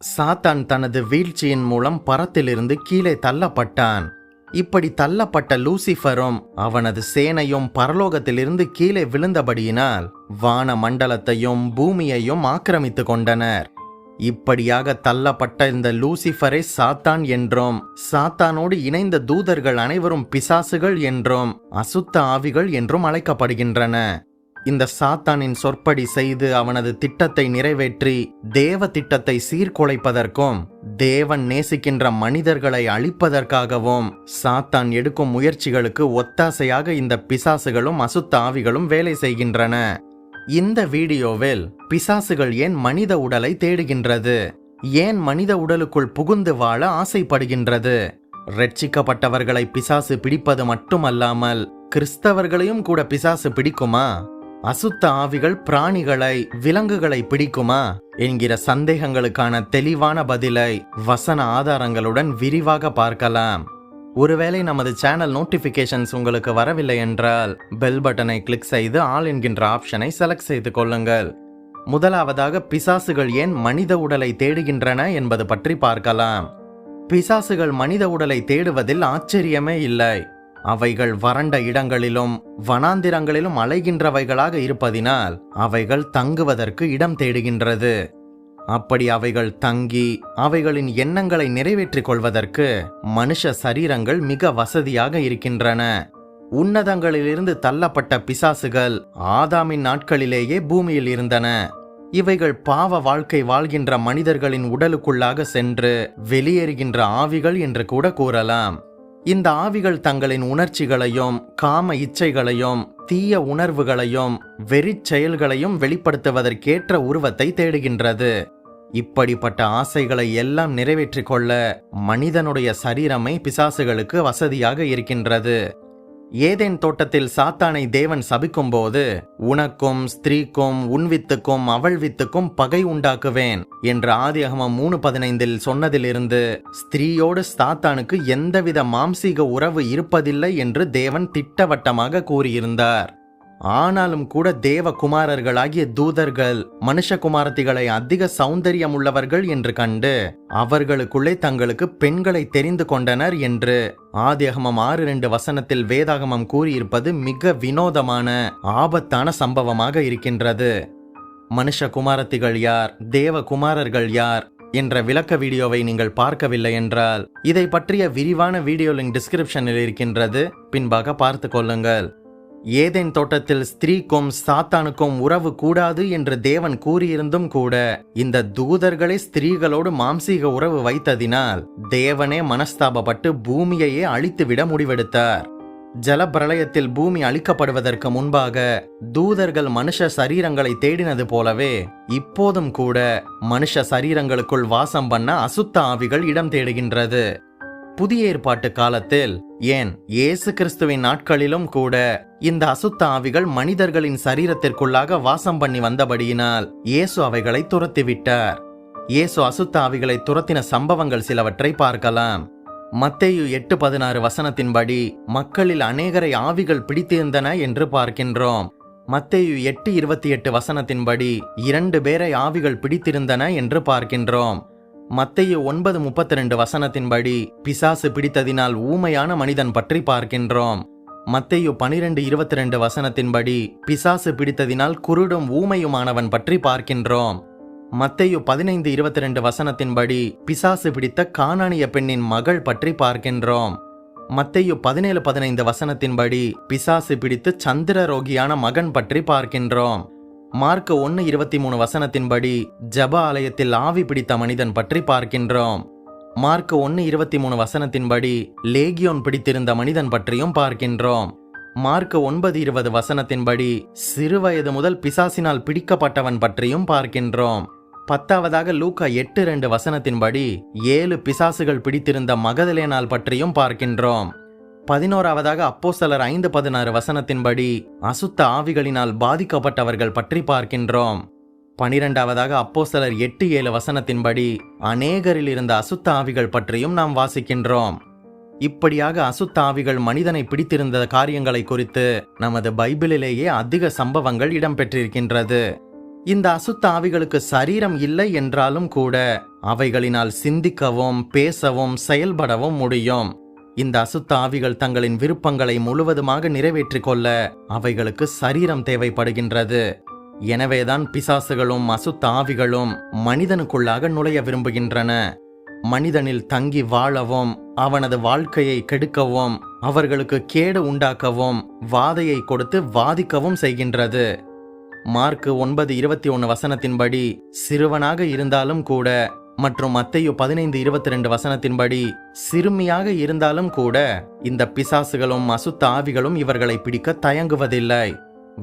சாத்தான் தனது வீழ்ச்சியின் மூலம் பரத்திலிருந்து கீழே தள்ளப்பட்டான். இப்படி தள்ளப்பட்ட லூசிஃபரும் அவனது சேனையும் பரலோகத்திலிருந்து கீழே விழுந்தபடியினால் வான மண்டலத்தையும் பூமியையும் ஆக்கிரமித்து கொண்டனர். இப்படியாக தள்ளப்பட்ட இந்த லூசிஃபரை சாத்தான் என்றும் சாத்தானோடு இணைந்த தூதர்கள் அனைவரும் பிசாசுகள் என்றும் அசுத்த ஆவிகள் என்றும் அழைக்கப்படுகின்றன. இந்த சாத்தானின் சொற்படி செய்து அவனது திட்டத்தை நிறைவேற்றி தேவ திட்டத்தை சீர்குலைப்பதற்கும் தேவன் நேசிக்கின்ற மனிதர்களை அழிப்பதற்காகவும் சாத்தான் எடுக்கும் முயற்சிகளுக்கு ஒத்தாசையாக இந்த பிசாசுகளும் அசுத்த ஆவிகளும் வேலை செய்கின்றன. இந்த வீடியோவில் பிசாசுகள் ஏன் மனித உடலை தேடுகின்றது? ஏன் மனித உடலுக்குள் புகுந்து வாழ ஆசைப்படுகின்றது? ரட்சிக்கப்பட்டவர்களை பிசாசு பிடிப்பது மட்டுமல்லாமல் கிறிஸ்தவர்களையும் கூட பிசாசு பிடிக்குமா? அசுத்த ஆவிகள் பிராணிகளை விலங்குகளை பிடிக்குமா? என்கிற சந்தேகங்களுக்கான தெளிவான பதிலை வசன ஆதாரங்களுடன் விரிவாக பார்க்கலாம். ஒருவேளை நமது சேனல் நோட்டிபிகேஷன்ஸ் உங்களுக்கு வரவில்லை என்றால் பெல் பட்டனை கிளிக் செய்து ஆல் என்கின்ற ஆப்ஷனை செலக்ட் செய்து கொள்ளுங்கள். முதலாவதாக பிசாசுகள் ஏன் மனித உடலை தேடுகின்றன என்பது பற்றி பார்க்கலாம். பிசாசுகள் மனித உடலை தேடுவதில் ஆச்சரியமே இல்லை. அவைகள் வறண்ட இடங்களிலும் வனாந்திரங்களிலும் அலைகின்றவைகளாக இருப்பதினால் அவைகள் தங்குவதற்கு இடம் தேடுகின்றது. அப்படி அவைகள் தங்கி அவைகளின் எண்ணங்களை நிறைவேற்றிக் கொள்வதற்கு மனுஷ சரீரங்கள் மிக வசதியாக இருக்கின்றன. உன்னதங்களிலிருந்து தள்ளப்பட்ட பிசாசுகள் ஆதாமின் நாட்களிலேயே பூமியில் இருந்தன. இவைகள் பாவ வாழ்க்கை வாழ்கின்ற மனிதர்களின் உடலுக்குள்ளாக சென்று வெளியேறுகின்ற ஆவிகள் என்று கூட கூறலாம். இந்த ஆவிகள் தங்களின் உணர்ச்சிகளையும் காம இச்சைகளையும் தீய உணர்வுகளையும் வெறிச் செயல்களையும் வெளிப்படுத்துவதற்கேற்ற உருவத்தை தேடுகின்றது. இப்படிப்பட்ட ஆசைகளை எல்லாம் நிறைவேற்றிக் கொள்ள மனிதனுடைய சரீரமே பிசாசுகளுக்கு வசதியாக இருக்கின்றது. ஏதேன் தோட்டத்தில் சாத்தானை தேவன் சபிக்கும்போது உனக்கும் ஸ்திரீக்கும் உன் வித்துக்கும் அவள் வித்துக்கும் பகை உண்டாக்குவேன் என்று ஆதியகமம் மூணு பதினைந்தில் சொன்னதிலிருந்து ஸ்திரீயோடு சாத்தானுக்கு எந்தவித மாம்சீக உறவு இருப்பதில்லை என்று தேவன் திட்டவட்டமாக கூறியிருந்தார். ஆனாலும் கூட தேவ குமாரர்களாகிய தூதர்கள் மனுஷகுமாரத்திகளை அதிக சௌந்தரியம் உள்ளவர்கள் என்று கண்டு அவர்களுக்குள்ளே தங்களுக்கு பெண்களை தெரிந்து கொண்டனர் என்று ஆதியகமம் ஆறு ரெண்டு வசனத்தில் வேதாகமம் கூறியிருப்பது மிக வினோதமான ஆபத்தான சம்பவமாக இருக்கின்றது. மனுஷ குமாரத்திகள் யார் தேவ குமாரர்கள் யார் என்ற விளக்க வீடியோவை நீங்கள் பார்க்கவில்லை என்றால் இதை பற்றிய விரிவான வீடியோ லிங்க் டிஸ்கிரிப்ஷனில் இருக்கின்றது. பின்பாக பார்த்து கொள்ளுங்கள். ஏதேன் தோட்டத்தில் ஸ்திரீக்கும் சாத்தானுக்கும் உறவு கூடாது என்று தேவன் கூறியிருந்தும் கூட இந்த தூதர்களே ஸ்திரீகளோடு மாம்சீக உறவு வைத்ததினால் தேவனே மனஸ்தாபப்பட்டு பூமியையே அழித்துவிட முடிவெடுத்தார். ஜலப்பிரளயத்தில் பூமி அழிக்கப்படுவதற்கு முன்பாக தூதர்கள் மனுஷ சரீரங்களை தேடினது போலவே இப்போதும் கூட மனுஷ சரீரங்களுக்குள் வாசம் பண்ண அசுத்த ஆவிகள் இடம் தேடுகின்றது. புதிய ஏற்பாட்டு காலத்தில் ஏன் இயேசு கிறிஸ்துவின் நாட்களிலும் கூட இந்த அசுத்த ஆவிகள் மனிதர்களின் சரீரத்திற்குள்ளாக வாசம் பண்ணி வந்தபடியினால் இயேசு அவைகளை துரத்திவிட்டார். இயேசு அசுத்த ஆவிகளை துரத்தின சம்பவங்கள் சிலவற்றை பார்க்கலாம். மத்தேயு எட்டு பதினாறு வசனத்தின்படி மக்களில் அநேகரை ஆவிகள் பிடித்திருந்தன என்று பார்க்கின்றோம். மத்தேயு எட்டு இருபத்தி எட்டு வசனத்தின்படி இரண்டு பேரை ஆவிகள் பிடித்திருந்தன என்று பார்க்கின்றோம். மத்திய ஒன்பது முப்பத்தி ரெண்டு வசனத்தின்படி பிசாசு பிடித்ததினால் ஊமையான மனிதன் பற்றி பார்க்கின்றோம். மத்தையு பனிரெண்டு இருபத்தி ரெண்டு வசனத்தின்படி பிசாசு பிடித்ததினால் குருடும் ஊமையுமானவன் பற்றி பார்க்கின்றோம். மத்தையு பதினைந்து இருபத்தி ரெண்டு வசனத்தின்படி பிசாசு பிடித்த காணானிய பெண்ணின் மகள் பற்றி பார்க்கின்றோம். மத்தையு பதினேழு பதினைந்து வசனத்தின்படி பிசாசு பிடித்து சந்திர ரோகியான மகன் பற்றி பார்க்கின்றோம். மார்க் ஒன்னு இருபத்தி மூணு வசனத்தின்படி ஜப ஆலயத்தில் ஆவி பிடித்த மனிதன் பற்றி பார்க்கின்றோம். மார்க் ஒன்னு இருபத்தி மூணு வசனத்தின்படி லேகியோன் பிடித்திருந்த மனிதன் பற்றியும் பார்க்கின்றோம். மார்க் ஒன்பது இருபது வசனத்தின்படி சிறுவயது முதல் பிசாசினால் பிடிக்கப்பட்டவன் பற்றியும் பார்க்கின்றோம். பத்தாவதாக லூக்கா எட்டு ரெண்டு வசனத்தின்படி ஏழு பிசாசுகள் பிடித்திருந்த மகதலேனால் பற்றியும் பார்க்கின்றோம். பதினோராவதாக அப்போஸ்தலர் ஐந்து பதினாறு வசனத்தின்படி அசுத்த ஆவிகளினால் பாதிக்கப்பட்டவர்கள் பற்றி பார்க்கின்றோம். பனிரெண்டாவதாக அப்போஸ்தலர் எட்டு ஏழு வசனத்தின்படி அநேகரில் இருந்த அசுத்த ஆவிகள் பற்றியும் நாம் வாசிக்கின்றோம். இப்படியாக அசுத்த ஆவிகள் மனிதனை பிடித்திருந்த காரியங்களை குறித்து நமது பைபிளிலேயே அதிக சம்பவங்கள் இடம்பெற்றிருக்கின்றது. இந்த அசுத்த ஆவிகளுக்கு சரீரம் இல்லை என்றாலும் கூட அவைகளினால் சிந்திக்கவும் பேசவும் செயல்படவும் முடியும். இந்த அசுத்த ஆவிகள் தங்களின் விருப்பங்களை முழுவதுமாக நிறைவேற்றிக் கொள்ள அவைகளுக்கு சரீரம் தேவைப்படுகின்றது. எனவேதான் பிசாசுகளும் அசுத்த ஆவிகளும் மனிதனுக்குள்ளாக நுழைய விரும்புகின்றன. மனிதனில் தங்கி வாழவும் அவனது வாழ்க்கையை கெடுக்கவும் அவர்களுக்கு கேடு உண்டாக்கவும் வாதையை கொடுத்து வாதிக்கவும் செய்கின்றது. மார்க்கு ஒன்பது இருபத்தி ஒன்று வசனத்தின்படி சிறுவனாக இருந்தாலும் கூட மற்றும் மத்தையோ பதினைந்து இருபத்தி ரெண்டு வசனத்தின்படி சிறுமியாக இருந்தாலும் கூட இந்த பிசாசுகளும் அசுத்த ஆவிகளும் இவர்களை பிடிக்க தயங்குவதில்லை.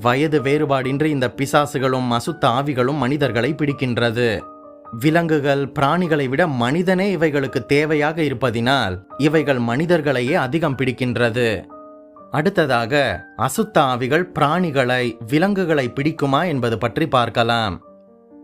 வயது வேறுபாடின்றி இந்த பிசாசுகளும் அசுத்த ஆவிகளும் மனிதர்களை பிடிக்கின்றது. விலங்குகள் பிராணிகளை விட மனிதனே இவைகளுக்கு தேவையாக இருப்பதினால் இவைகள் மனிதர்களையே அதிகம் பிடிக்கின்றது. அடுத்ததாக அசுத்த ஆவிகள் பிராணிகளை விலங்குகளை பிடிக்குமா என்பது பற்றி பார்க்கலாம்.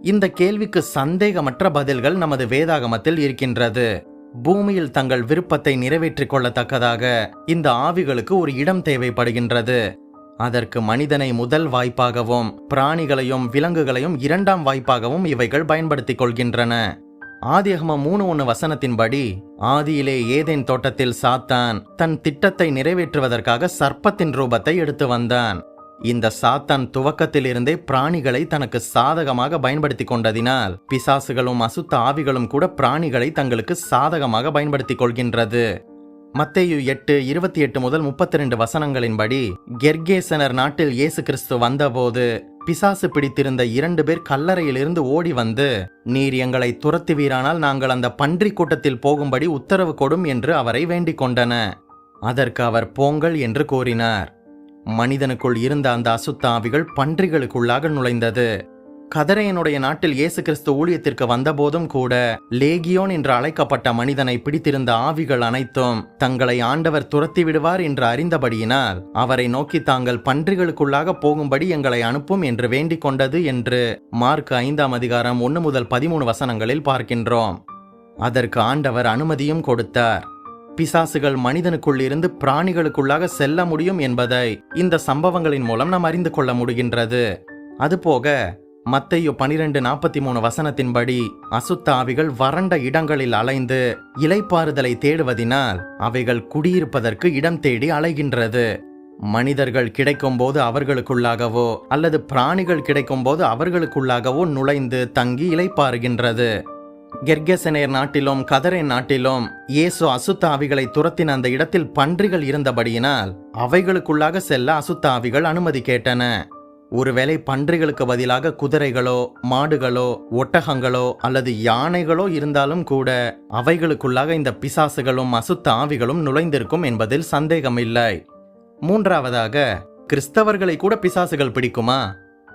இந்த கேள்விக்கு சந்தேகமற்ற பதில்கள் நமது வேதாகமத்தில் இருக்கின்றது. பூமியில் தங்கள் விருப்பத்தை நிறைவேற்றிக் கொள்ளத்தக்கதாக இந்த ஆவிகளுக்கு ஒரு இடம் தேவைப்படுகின்றது. அதற்கு மனிதனை முதல் வாய்ப்பாகவும் பிராணிகளையும் விலங்குகளையும் இரண்டாம் வாய்ப்பாகவும் இவைகள் பயன்படுத்திக் கொள்கின்றன. ஆதியகமம் மூணு ஒன்று வசனத்தின்படி ஆதியிலே ஏதேன் தோட்டத்தில் சாத்தான் தன் திட்டத்தை நிறைவேற்றுவதற்காக சர்ப்பத்தின் ரூபத்தை எடுத்து வந்தான். இந்த சாத்தான் துவக்கத்திலிருந்தே பிராணிகளை தனக்கு சாதகமாக பயன்படுத்தி கொண்டதினால் பிசாசுகளும் அசுத்த ஆவிகளும் கூட பிராணிகளை தங்களுக்கு சாதகமாக பயன்படுத்திக் கொள்கின்றது. மத்தேயு எட்டு இருபத்தி எட்டு முதல் முப்பத்தி ரெண்டு வசனங்களின்படி கெர்கேசனர் நாட்டில் இயேசு கிறிஸ்து வந்தபோது பிசாசு பிடித்திருந்த இரண்டு பேர் கல்லறையிலிருந்து ஓடி வந்து நீர் எங்களை துரத்துவீரானால் நாங்கள் அந்த பன்றி கூட்டத்தில் போகும்படி உத்தரவு கொடும் என்று அவரை வேண்டிக் கொண்டன. அதற்கு அவர் போங்கள் என்று கூறினார். மனிதனுக்குள் இருந்த அந்த அசுத்த ஆவிகள் பன்றிகளுக்குள்ளாக நுழைந்தது. கதரையனுடைய நாட்டில் இயேசு கிறிஸ்து ஊழியத்திற்கு வந்தபோதும் கூட லேகியோன் என்று அழைக்கப்பட்ட மனிதனை பிடித்திருந்த ஆவிகள் அனைத்தும் தங்களை ஆண்டவர் துரத்தி விடுவார் என்று அறிந்தபடியினால் அவரை நோக்கி தாங்கள் பன்றிகளுக்குள்ளாக போகும்படி எங்களை அனுப்பும் என்று வேண்டிக் கொண்டது என்று மார்க் ஐந்தாம் அதிகாரம் ஒன்று முதல் பதிமூணு வசனங்களில் பார்க்கின்றோம். அதற்கு ஆண்டவர் அனுமதியும் கொடுத்தார். பிசாசுகள் மனிதனுக்குள் இருந்து பிராணிகளுக்குள்ளாக செல்ல முடியும் என்பதை இந்த சம்பவங்களின் மூலம் நாம் அறிந்து கொள்ள முடிகின்றது. அதுபோக மத்தையோ பனிரெண்டு நாற்பத்தி மூணு வசனத்தின்படி அசுத்தாவிகள் வறண்ட இடங்களில் அலைந்து இலைப்பாறுதலை தேடுவதினால் அவைகள் குடியிருப்பதற்கு இடம் தேடி அலைகின்றது. மனிதர்கள் கிடைக்கும்போது அவர்களுக்குள்ளாகவோ அல்லது பிராணிகள் கிடைக்கும்போது அவர்களுக்குள்ளாகவோ நுழைந்து தங்கி இலைப்பாறுகின்றது. கெர்கெசனேர் நாட்டிலும் கதரே நாட்டிலும் இயேசு அசுத்த ஆவிகளை துரத்தின அந்த இடத்தில் பன்றிகள் இருந்தபடியினால் அவைகளுக்குள்ளாக செல்ல அசுத்த ஆவிகள் அனுமதி கேட்டன. ஒருவேளை பன்றிகளுக்கு பதிலாக குதிரைகளோ மாடுகளோ ஒட்டகங்களோ அல்லது யானைகளோ இருந்தாலும் கூட அவைகளுக்குள்ளாக இந்த பிசாசுகளும் அசுத்த ஆவிகளும் நுழைந்திருக்கும் என்பதில் சந்தேகமில்லை. மூன்றாவதாக கிறிஸ்தவர்களை கூட பிசாசுகள் பிடிக்குமா?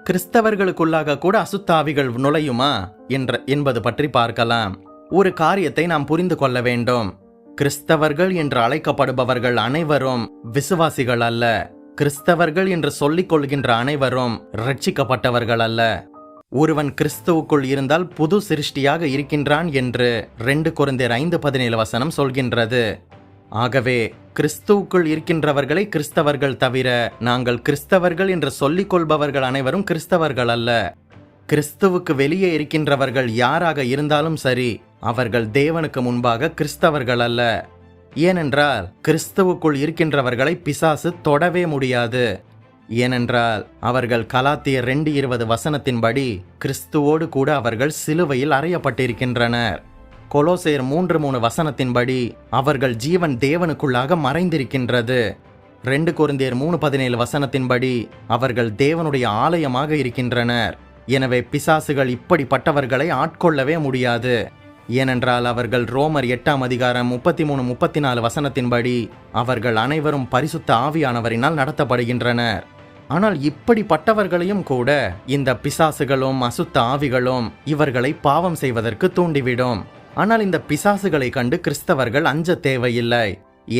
கிறிஸ்தவர்களுக்குள்ளாக கூட அசுத்தாவிகள் நுழையுமா? என்ற என்பது பற்றி பார்க்கலாம். ஒரு காரியத்தை நாம் புரிந்து கொள்ள வேண்டும். கிறிஸ்தவர்கள் என்று அழைக்கப்படுபவர்கள் அனைவரும் விசுவாசிகள் அல்ல. கிறிஸ்தவர்கள் என்று சொல்லிக் கொள்கின்ற அனைவரும் ரட்சிக்கப்பட்டவர்கள் அல்ல. ஒருவன் கிறிஸ்துவுக்குள் இருந்தால் புது சிருஷ்டியாக இருக்கின்றான் என்று ரெண்டு குறைந்தர் ஐந்து பதினேழு வசனம் சொல்கின்றது. ஆகவே கிறிஸ்துவுக்குள் இருக்கின்றவர்களை கிறிஸ்தவர்கள் தவிர நாங்கள் கிறிஸ்தவர்கள் என்று சொல்லிக் கொள்பவர்கள் அனைவரும் கிறிஸ்தவர்கள் அல்ல. கிறிஸ்துவுக்கு வெளியே இருக்கின்றவர்கள் யாராக இருந்தாலும் சரி அவர்கள் தேவனுக்கு முன்பாக கிறிஸ்தவர்கள் அல்ல. ஏனென்றால் கிறிஸ்துவுக்குள் இருக்கின்றவர்களை பிசாசு தொடவே முடியாது. ஏனென்றால் அவர்கள் கலாத்திய ரெண்டு இருபது வசனத்தின்படி கிறிஸ்துவோடு கூட அவர்கள் சிலுவையில் அறையப்பட்டிருக்கின்றனர். கொலோசேர் மூன்று மூணு வசனத்தின்படி அவர்கள் ஜீவன் தேவனுக்குள்ளாக மறைந்திருக்கின்றது. ரெண்டு குருந்தியர் மூணு பதினேழு வசனத்தின்படி அவர்கள் தேவனுடைய ஆலயமாக இருக்கின்றனர். எனவே பிசாசுகள் இப்படிப்பட்டவர்களை ஆட்கொள்ளவே முடியாது. ஏனென்றால் அவர்கள் ரோமர் எட்டாம் அதிகாரம் முப்பத்தி மூணு முப்பத்தி நாலு வசனத்தின்படி அவர்கள் அனைவரும் பரிசுத்த ஆவியானவரினால் நடத்தப்படுகின்றனர். ஆனால் இப்படிப்பட்டவர்களையும் கூட இந்த பிசாசுகளும் அசுத்த ஆவிகளும் இவர்களை பாவம் செய்வதற்கு தூண்டிவிடும். ஆனால் இந்த பிசாசுகளை கண்டு கிறிஸ்தவர்கள் அஞ்ச தேவையில்லை.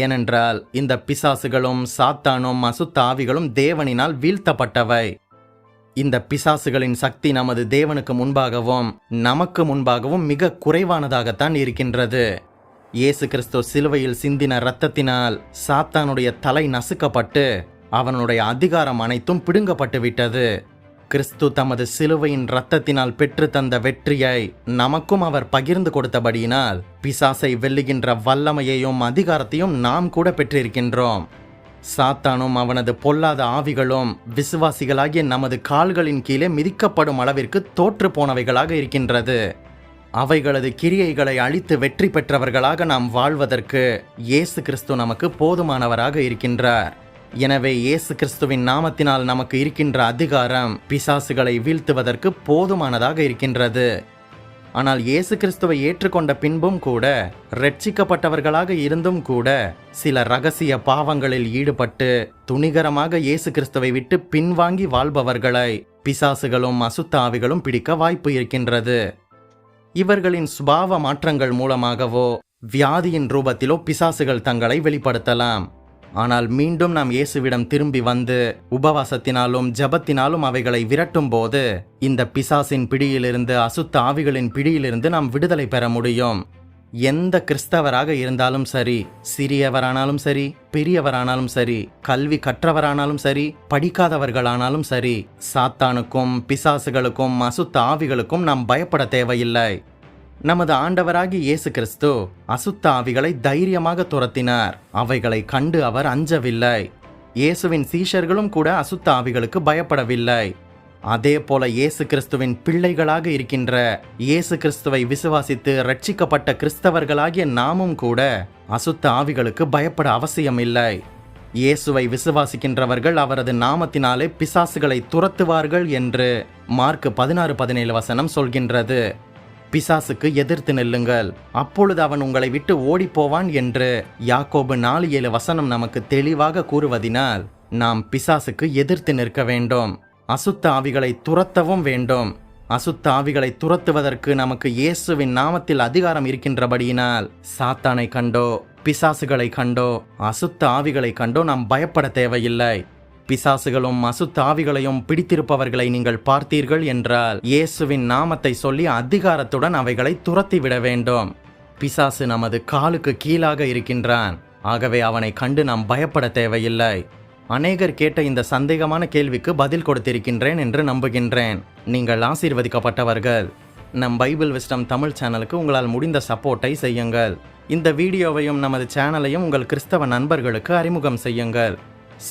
ஏனென்றால் இந்த பிசாசுகளும் சாத்தானும் அசுத்த ஆவிகளும் தேவனினால் வீழ்த்தப்பட்டவை. இந்த பிசாசுகளின் சக்தி நமது தேவனுக்கு முன்பாகவும் நமக்கு முன்பாகவும் மிக குறைவானதாகத்தான் இருக்கின்றது. இயேசு கிறிஸ்து சிலுவையில் சிந்தின இரத்தத்தினால் சாத்தானுடைய தலை நசுக்கப்பட்டு அவனுடைய அதிகாரம் அனைத்தும் பிடுங்கப்பட்டு விட்டது கிறிஸ்து தமது சிலுவையின் இரத்தத்தினால் பெற்று தந்த வெற்றியை நமக்கும் அவர் பகிர்ந்து கொடுத்தபடியினால் பிசாசை வெல்லுகின்ற வல்லமையையும் அதிகாரத்தையும் நாம் கூட பெற்றிருக்கின்றோம். சாத்தானும் அவனது பொல்லாத ஆவிகளும் விசுவாசிகளாகிய நமது கால்களின் கீழே மிதிக்கப்படும் அளவிற்கு தோற்று போனவைகளாக இருக்கின்றது. அவைகளது கிரியைகளை அழித்து வெற்றி பெற்றவர்களாக நாம் வாழ்வதற்கு இயேசு கிறிஸ்து நமக்கு போதுமானவராக இருக்கின்றார். எனவே இயேசு கிறிஸ்துவின் நாமத்தினால் நமக்கு இருக்கின்ற அதிகாரம் பிசாசுகளை வீழ்த்துவதற்கு போதுமானதாக இருக்கின்றது. ஆனால் இயேசு கிறிஸ்துவை ஏற்றுக்கொண்ட பின்பும் கூட ரட்சிக்கப்பட்டவர்களாக இருந்தும் கூட சில ரகசிய பாவங்களில் ஈடுபட்டு துணிகரமாக இயேசு கிறிஸ்துவை விட்டு பின்வாங்கி வாழ்பவர்களை பிசாசுகளும் அசுத்த ஆவிகளும் பிடிக்க வாய்ப்பு இருக்கின்றது. இவர்களின் சுபாவ மாற்றங்கள் மூலமாகவோ வியாதியின் ரூபத்திலோ பிசாசுகள் தங்களை வெளிப்படுத்தலாம். ஆனால் மீண்டும் நாம் இயேசுவிடம் திரும்பி வந்து உபவாசத்தினாலும் ஜெபத்தினாலும் அவைகளை விரட்டும் போது இந்த பிசாசின் பிடியிலிருந்து அசுத்த ஆவிகளின் பிடியிலிருந்து நாம் விடுதலை பெற முடியும். எந்த கிறிஸ்தவராக இருந்தாலும் சரி சிறியவரானாலும் சரி பெரியவரானாலும் சரி கல்வி கற்றவரானாலும் சரி படிக்காதவர்களானாலும் சரி சாத்தானுக்கும் பிசாசுகளுக்கும் அசுத்த ஆவிகளுக்கும் நாம் பயப்பட தேவையில்லை. நமது ஆண்டவராகி இயேசு கிறிஸ்து அசுத்த ஆவிகளை தைரியமாக துரத்தினார். அவைகளை கண்டு அவர் அஞ்சவில்லை. இயேசுவின் சீஷர்களும் கூட அசுத்த ஆவிகளுக்கு பயப்படவில்லை. அதே போல இயேசு கிறிஸ்துவின் பிள்ளைகளாக இருக்கின்ற இயேசு கிறிஸ்துவை விசுவாசித்து ரட்சிக்கப்பட்ட கிறிஸ்தவர்களாகிய நாமும் கூட அசுத்த ஆவிகளுக்கு பயப்பட அவசியமில்லை. இயேசுவை விசுவாசிக்கின்றவர்கள் அவரது நாமத்தினாலே பிசாசுகளை துரத்துவார்கள் என்று மார்க் பதினாறு பதினேழு வசனம் சொல்கின்றது. பிசாசுக்கு எதிர்த்து நில்லுங்கள். அப்பொழுது அவன் உங்களை விட்டு ஓடிப்போவான் என்று யாக்கோபு நாலு ஏழு வசனம் நமக்கு தெளிவாக கூறுவதினால் நாம் பிசாசுக்கு எதிர்த்து நிற்க வேண்டும். அசுத்த ஆவிகளை துரத்தவும் வேண்டும். அசுத்த ஆவிகளை துரத்துவதற்கு நமக்கு இயேசுவின் நாமத்தில் அதிகாரம் இருக்கின்றபடியினால் சாத்தானை கண்டோ பிசாசுகளை கண்டோ அசுத்த ஆவிகளை கண்டோ நாம் பயப்பட தேவையில்லை. பிசாசுகளும் அசுத்தாவிகளையும் பிடித்திருப்பவர்களை நீங்கள் பார்த்தீர்கள் என்றால் இயேசுவின் நாமத்தை சொல்லி அதிகாரத்துடன் அவைகளை துரத்திவிட வேண்டும். பிசாசு நமது காலுக்கு கீழாக இருக்கின்றான். ஆகவே அவனை கண்டு நாம் பயப்பட தேவையில்லை. அநேகர் கேட்ட இந்த சந்தேகமான கேள்விக்கு பதில் கொடுத்திருக்கின்றேன் என்று நம்புகின்றேன். நீங்கள் ஆசீர்வதிக்கப்பட்டவர்கள். நம் பைபிள் விஸ்டம் தமிழ் சேனலுக்கு உங்களால் முடிந்த சப்போர்ட்டை செய்யுங்கள். இந்த வீடியோவையும் நமது சேனலையும் உங்கள் கிறிஸ்தவ நண்பர்களுக்கு அறிமுகம் செய்யுங்கள்.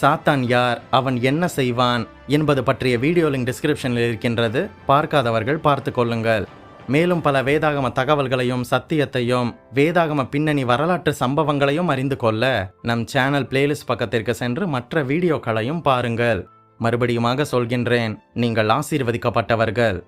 சாத்தான் யார் அவன் என்ன செய்வான் என்பது பற்றிய வீடியோ லிங்க் டிஸ்கிரிப்ஷனில் இருக்கின்றது. பார்க்காதவர்கள் பார்த்து கொள்ளுங்கள். மேலும் பல வேதாகம தகவல்களையும் சத்தியத்தையும் வேதாகம பின்னணி வரலாற்று சம்பவங்களையும் அறிந்து கொள்ள நம் சேனல் பிளேலிஸ்ட் பக்கத்திற்கு சென்று மற்ற வீடியோக்களையும் பாருங்கள். மறுபடியுமாக சொல்கின்றேன் நீங்கள் ஆசீர்வதிக்கப்பட்டவர்கள்.